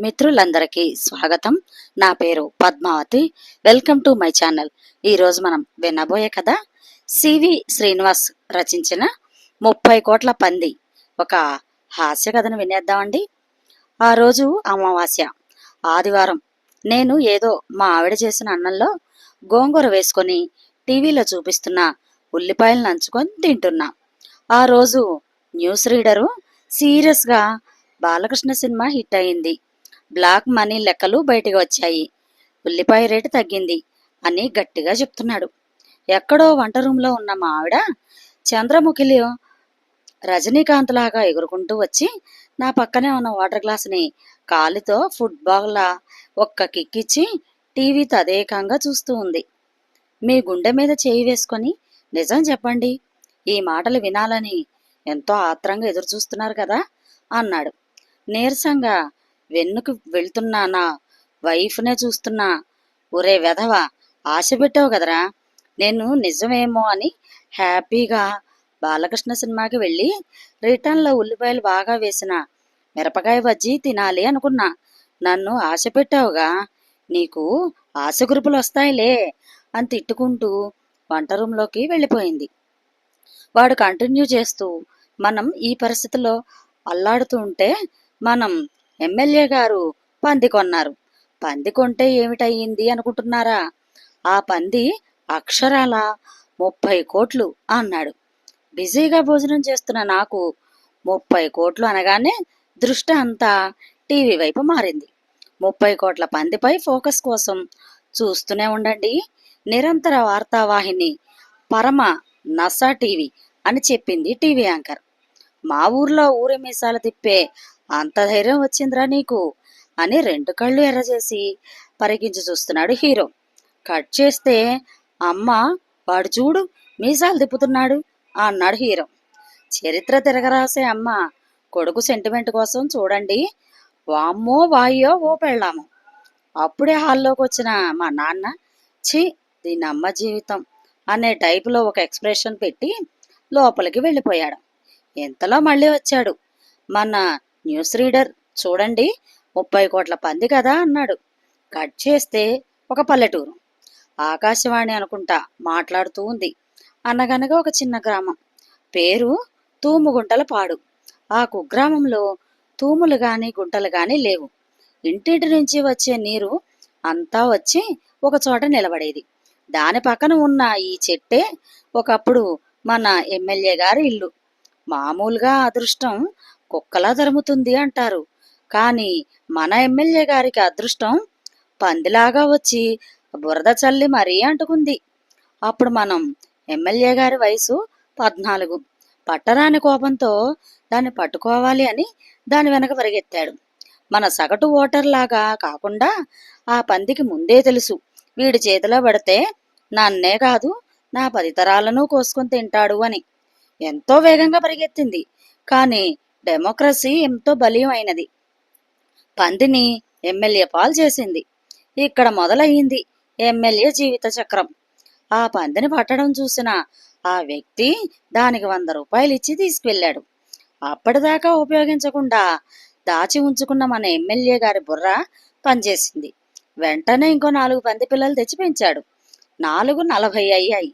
మిత్రులందరికీ స్వాగతం. నా పేరు Padmavati. Welcome to my channel. ఈరోజు మనం వినబోయే కథ సివి శ్రీనివాస్ రచించిన ముప్పై కోట్ల పంది. ఒక హాస్య కథను వినేద్దామండి. ఆ రోజు అమావాస్య. ఆదివారం. నేను ఏదో మా ఆవిడ చేసిన అన్నంలో గోంగూర వేసుకొని టీవీలో చూపిస్తున్న ఉల్లిపాయలు నంచుకొని తింటున్నా. ఆ రోజు న్యూస్ రీడరు సీరియస్గా బాలకృష్ణ సినిమా హిట్ అయింది. బ్లాక్ మనీ లెక్కలు బయటకు వచ్చాయి. ఉల్లిపాయ రేటు తగ్గింది అని గట్టిగా చెప్తున్నాడు. ఎక్కడో వంట రూమ్లో ఉన్న మా ఆవిడ చంద్రముఖిలో రజనీకాంత్ లాగా ఎగురుకుంటూ వచ్చి నా పక్కనే ఉన్న వాటర్ గ్లాస్ని కాలితో ఫుట్బాల్లా ఒక్క కిక్కిచ్చి టీవీ తదేకంగా చూస్తూ ఉంది. మీ గుండె మీద చేయి వేసుకొని నిజం చెప్పండి ఈ మాటలు వినాలని ఎంతో ఆత్రంగా ఎదురు చూస్తున్నారు కదా అన్నాడు. నీరసంగా వెన్నుకు వెళ్తున్నా నా వైఫ్నే చూస్తున్నా. ఒరే వెధవ ఆశ పెట్టావు కదరా? నేను నిజమేమో అని హ్యాపీగా బాలకృష్ణ సినిమాకి వెళ్ళి రిటర్న్లో ఉల్లిపాయలు బాగా వేసిన మిరపకాయ బజ్జీ తినాలి అనుకున్నా. నన్ను ఆశ పెట్టావుగా? నీకు ఆశ గురుపులు వస్తాయిలే అని తిట్టుకుంటూ వంట రూమ్లోకి వెళ్ళిపోయింది. వాడు కంటిన్యూ చేస్తూ మనం ఈ పరిస్థితిలో అల్లాడుతూ ఉంటే మనం ఎమ్మెల్యే గారు పంది కొన్నారు. పంది కొంటే ఏమిటయ్యింది అనుకుంటున్నారా? ఆ పంది అక్షరాల ముప్పై కోట్లు అన్నాడు. బిజీగా భోజనం చేస్తున్న నాకు ముప్పై కోట్లు అనగానే దృష్టి అంతా టీవీ వైపు మారింది. ముప్పై కోట్ల పందిపై ఫోకస్ కోసం చూస్తూనే ఉండండి. నిరంతర వార్తావాహిని పరమ నసా టీవీ అని చెప్పింది టీవీ యాంకర్. మా ఊర్లో ఊరి మీసాలు తిప్పే అంత ధైర్యం వచ్చిందిరా నీకు అని రెండు కళ్ళు ఎర్రచేసి పరిగించి చూస్తున్నాడు హీరో. కట్ చేస్తే అమ్మ వాడు చూడు మీసాలు తిప్పుతున్నాడు అన్నాడు హీరో. చరిత్ర తిరగరాసే అమ్మ కొడుకు సెంటిమెంట్ కోసం చూడండి. వామ్మో వాయో ఓ పెళ్ళాము. అప్పుడే హాల్లోకి వచ్చిన మా నాన్న ఛీ దీని అమ్మ జీవితం అనే టైపులో ఒక ఎక్స్ప్రెషన్ పెట్టి లోపలికి వెళ్ళిపోయాడు. ఎంతలో మళ్ళీ వచ్చాడు. మన న్యూస్ రీడర్ చూడండి ముప్పై కోట్ల పంది కదా అన్నాడు. కట్ చేస్తే ఒక పల్లెటూరు. ఆకాశవాణి అనుకుంటా మాట్లాడుతూ ఉంది. అన్నగనగా ఒక చిన్న గ్రామం. పేరు తూముగుంటల పాడు ఆ కుగ్రామంలో తూములు గాని గుంటలు గాని లేవు. ఇంటింటి నుంచి వచ్చే నీరు అంతా వచ్చి ఒక చోట నిలబడేది. దాని పక్కన ఉన్న ఈ చెట్టే ఒకప్పుడు మన ఎమ్మెల్యే గారి ఇల్లు. మామూలుగా అదృష్టం కుక్కలా తరుముతుంది అంటారు. కానీ మన ఎమ్మెల్యే గారికి అదృష్టం పందిలాగా వచ్చి బురద చల్లి మరీ అంటుకుంది. అప్పుడు మనం ఎమ్మెల్యే గారి వయసు పద్నాలుగు. పట్టరాని కోపంతో దాన్ని పట్టుకోవాలి అని దాని వెనక పరిగెత్తాడు. మన సగటు ఓటర్ లాగా కాకుండా ఆ పందికి ముందే తెలుసు. వీడి చేతిలో పడితే నన్నే కాదు నా పది తరాలను కోసుకొని తింటాడు అని. ఎంతో వేగంగా పరిగెత్తింది. కానీ డెమోక్రసీ ఎంతో బలీయమైనది. పందిని ఎమ్మెల్యే పాలు చేసింది. ఇక్కడ మొదలయ్యింది ఎమ్మెల్యే జీవిత చక్రం. ఆ పందిని పట్టడం చూసిన ఆ వ్యక్తి దానికి వంద రూపాయలు ఇచ్చి తీసుకువెళ్ళాడు అప్పటిదాకా ఉపయోగించకుండా దాచి ఉంచుకున్న మన ఎమ్మెల్యే గారి బుర్ర పనిచేసింది. వెంటనే ఇంకో నాలుగు పంది పిల్లలు తెచ్చి పెంచాడు నాలుగు నలభై అయ్యాయి.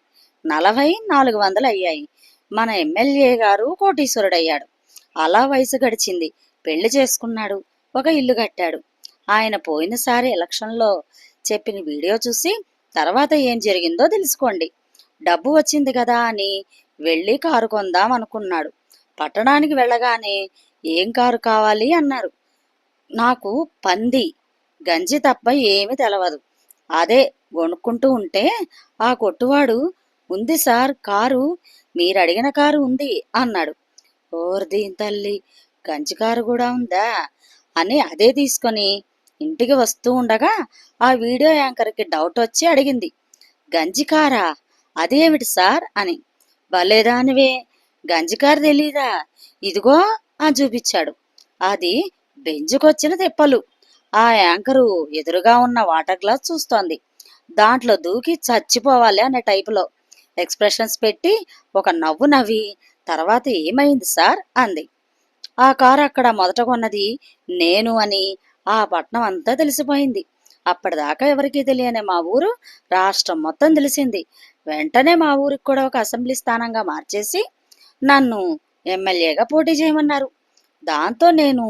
నలభై నాలుగు వందలు అయ్యాయి మన ఎమ్మెల్యే గారు కోటీశ్వరుడయ్యాడు. అలా వయసు గడిచింది. పెళ్ళి చేసుకున్నాడు. ఒక ఇల్లు కట్టాడు. ఆయన పోయినసారి ఎలక్షన్లో చెప్పిన వీడియో చూసి తర్వాత ఏం జరిగిందో తెలుసుకోండి. డబ్బు వచ్చింది కదా అని వెళ్ళి కారు కొందాం అనుకున్నాడు. పట్టణానికి వెళ్ళగానే ఏం కారు కావాలి అన్నారు. నాకు పంది గంజి తప్ప ఏమీ తెలవదు. అదే కొనుక్కుంటూ ఉంటే ఆ కొట్టువాడు ఉంది సార్ కారు మీరు అడిగిన కారు ఉంది అన్నాడు. ఓర్ దీని తల్లి? గంజికారు కూడా ఉందా? అని అదే తీసుకొని ఇంటికి వస్తూ ఉండగా ఆ వీడియో యాంకర్కి డౌట్ వచ్చి అడిగింది. గంజికారా అదేమిటి సార్? అని. భలేదానివే గంజికారు తెలీదా? ఇదిగో అని చూపించాడు. అది బెంజుకొచ్చిన తెప్పలు. ఆ యాంకరు ఎదురుగా ఉన్న వాటర్ గ్లాస్ చూస్తోంది. దాంట్లో దూకి చచ్చిపోవాలి అనే టైపులో ఎక్స్ప్రెషన్స్ పెట్టి ఒక నవ్వు నవ్వి తర్వాత ఏమైంది సార్? అంది. ఆ కారు అక్కడ మొదట కొన్నది నేను అని ఆ పట్నం అంతా తెలిసిపోయింది. అప్పటిదాకా ఎవరికీ తెలియని మా ఊరు రాష్ట్రం మొత్తం తెలిసింది. వెంటనే మా ఊరికి కూడా ఒక అసెంబ్లీ స్థానంగా మార్చేసి నన్ను ఎమ్మెల్యేగా పోటీ చేయమన్నారు. దాంతో నేను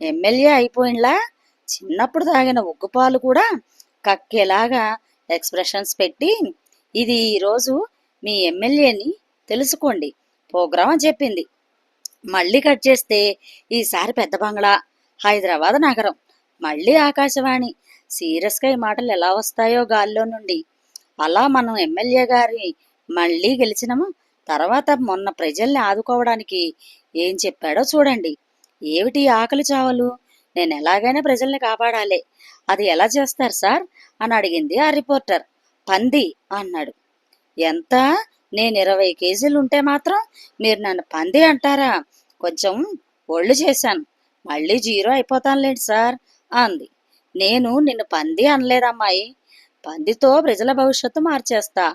ఎమ్మెల్యే అయిపోయినలా చిన్నప్పుడు తాగిన ఉగ్గుపాలు కూడా కక్కేలాగా ఎక్స్ప్రెషన్స్ పెట్టి ఇది ఈరోజు మీ ఎమ్మెల్యేని తెలుసుకోండి. ప్రోగ్రాం అని చెప్పింది. మళ్ళీ కట్ చేస్తే ఈసారి పెద్ద బంగ్లా హైదరాబాద్ నగరం మళ్ళీ ఆకాశవాణి. సీరియస్గా ఈ మాటలు ఎలా వస్తాయో గాల్లో నుండి. అలా మనం ఎమ్మెల్యే గారి మళ్ళీ గెలిచినాము తర్వాత మొన్న ప్రజల్ని ఆదుకోవడానికి ఏం చెప్పాడో చూడండి. ఏమిటి ఆకలి చావలు? నేను ఎలాగైనా ప్రజల్ని కాపాడాలి. అది ఎలా చేస్తారు సార్? అని అడిగింది ఆ రిపోర్టర్. పంది అన్నాడు. ఎంత? నేను ఇరవై కేజీలు ఉంటే మాత్రం మీరు నన్ను పంది అంటారా? కొంచెం ఒళ్ళు చేశాను. మళ్ళీ జీరో అయిపోతానులేండి సార్ అంది. నేను నిన్ను పంది అనలేదమ్మాయి పందితో ప్రజల భవిష్యత్తు మార్చేస్తా.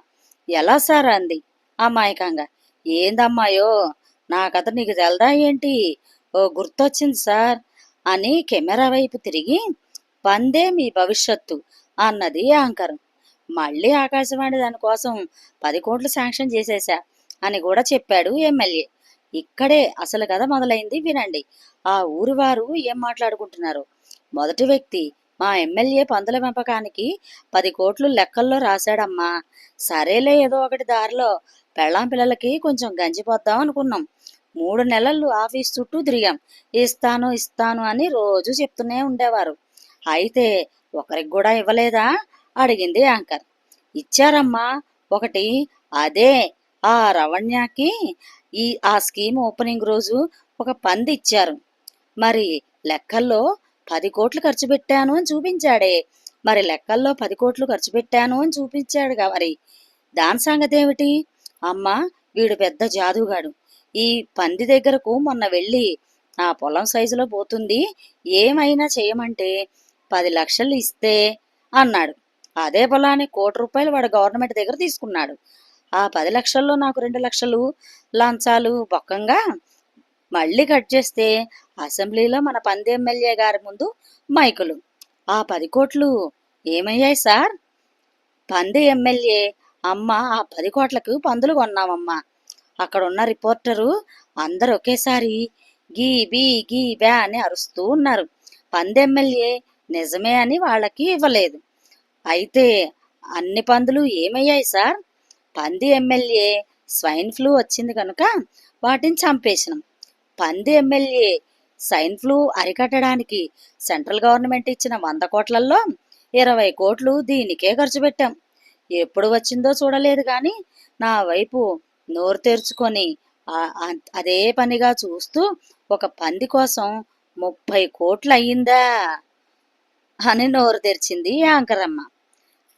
ఎలా సార్? అంది. అమాయకంగా. ఏందమ్మాయో? నా కథ నీకు తెలదా ఏంటి? ఓ గుర్తొచ్చింది సార్. అని కెమెరా వైపు తిరిగి పందే మీ భవిష్యత్తు అన్నది యాంకర్. మళ్ళీ ఆకాశవాణి దానికోసం పది కోట్లు శాంక్షన్ చేసేశా అని కూడా చెప్పాడు ఎమ్మెల్యే. ఇక్కడే అసలు కథ మొదలైంది వినండి. ఆ ఊరి వారు ఏం మాట్లాడుకుంటున్నారు? మొదటి వ్యక్తి మా ఎమ్మెల్యే పందుల పెంపకానికి పది కోట్లు లెక్కల్లో రాశాడమ్మా. సరేలే ఏదో ఒకటి దారిలో పెళ్ళాం పిల్లలకి కొంచెం గంజిపోద్దాం అనుకున్నాం. మూడు నెలలు ఆఫీస్ చుట్టూ తిరిగాం. ఇస్తాను ఇస్తాను అని రోజు చెప్తూనే ఉండేవారు. అయితే ఒకరికి కూడా ఇవ్వలేదా? అడిగింది యాంకర్. ఇచ్చారమ్మా. ఒకటి అదే ఆ రవణ్యకి ఈ ఆ స్కీమ్ ఓపెనింగ్ రోజు ఒక పంది ఇచ్చారు. మరి లెక్కల్లో పది కోట్లు ఖర్చు పెట్టాను అని చూపించాడే. మరి లెక్కల్లో పది కోట్లు ఖర్చు పెట్టాను అని చూపించాడుగా మరి. దాని సంగతి ఏమిటి అమ్మ వీడు పెద్ద జాదుగాడు. ఈ పంది దగ్గరకు మొన్న వెళ్ళి ఆ పొలం సైజులో పోతుంది ఏమైనా చేయమంటే పది లక్షలు ఇస్తే అన్నాడు. అదే పొలాన్ని కోటి రూపాయలు వాడు గవర్నమెంట్ దగ్గర తీసుకున్నాడు. ఆ పది లక్షల్లో నాకు రెండు లక్షలు లంచాలు బొక్కంగా మళ్ళీ కట్ చేస్తే అసెంబ్లీలో మన పంది ఎమ్మెల్యే గారి ముందు మైకులు. ఆ పది కోట్లు ఏమయ్యాయి సార్? పంది ఎమ్మెల్యే అమ్మ ఆ పది కోట్లకు పందులు కొన్నామమ్మా అక్కడ ఉన్న రిపోర్టరు అందరు ఒకేసారి గీ బీ గీ బ్యా అని అరుస్తూ ఉన్నారు. పంది ఎమ్మెల్యే నిజమే అని వాళ్ళకి ఇవ్వలేదు. అయితే అన్ని పందులు ఏమయ్యాయి సార్? పంది ఎమ్మెల్యే స్వైన్ ఫ్లూ వచ్చింది కనుక వాటిని చంపేసినాం. పంది ఎమ్మెల్యే స్వైన్ ఫ్లూ అరికట్టడానికి సెంట్రల్ గవర్నమెంట్ ఇచ్చిన వంద కోట్లల్లో ఇరవై కోట్లు దీనికే ఖర్చు పెట్టాం. ఎప్పుడు వచ్చిందో చూడలేదు కానీ నా వైపు నోరు తెరుచుకొని అదే పనిగా చూస్తూ ఒక పంది కోసం ముప్పై కోట్లు అయ్యిందా అని నోరు తెరిచింది యాంకరమ్మ.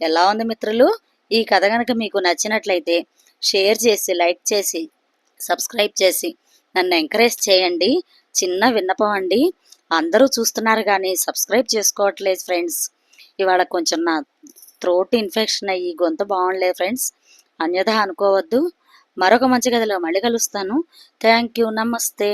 ఎలా ఉంది మిత్రులు? ఈ కథ కనుక మీకు నచ్చినట్లయితే షేర్ చేసి లైక్ చేసి సబ్స్క్రైబ్ చేసి నన్ను ఎంకరేజ్ చేయండి. చిన్న విన్నపం అండి. అందరూ చూస్తున్నారు కానీ సబ్స్క్రైబ్ చేసుకోవట్లేదు ఫ్రెండ్స్. ఇవాళ కొంచెం నా థ్రోట్ ఇన్ఫెక్షన్ అయ్యి గొంతు బాగుండలేదు ఫ్రెండ్స్. అన్యథా అనుకోవద్దు. మరొక మంచి కథలో మళ్ళీ కలుస్తాను. Thank you. నమస్తే.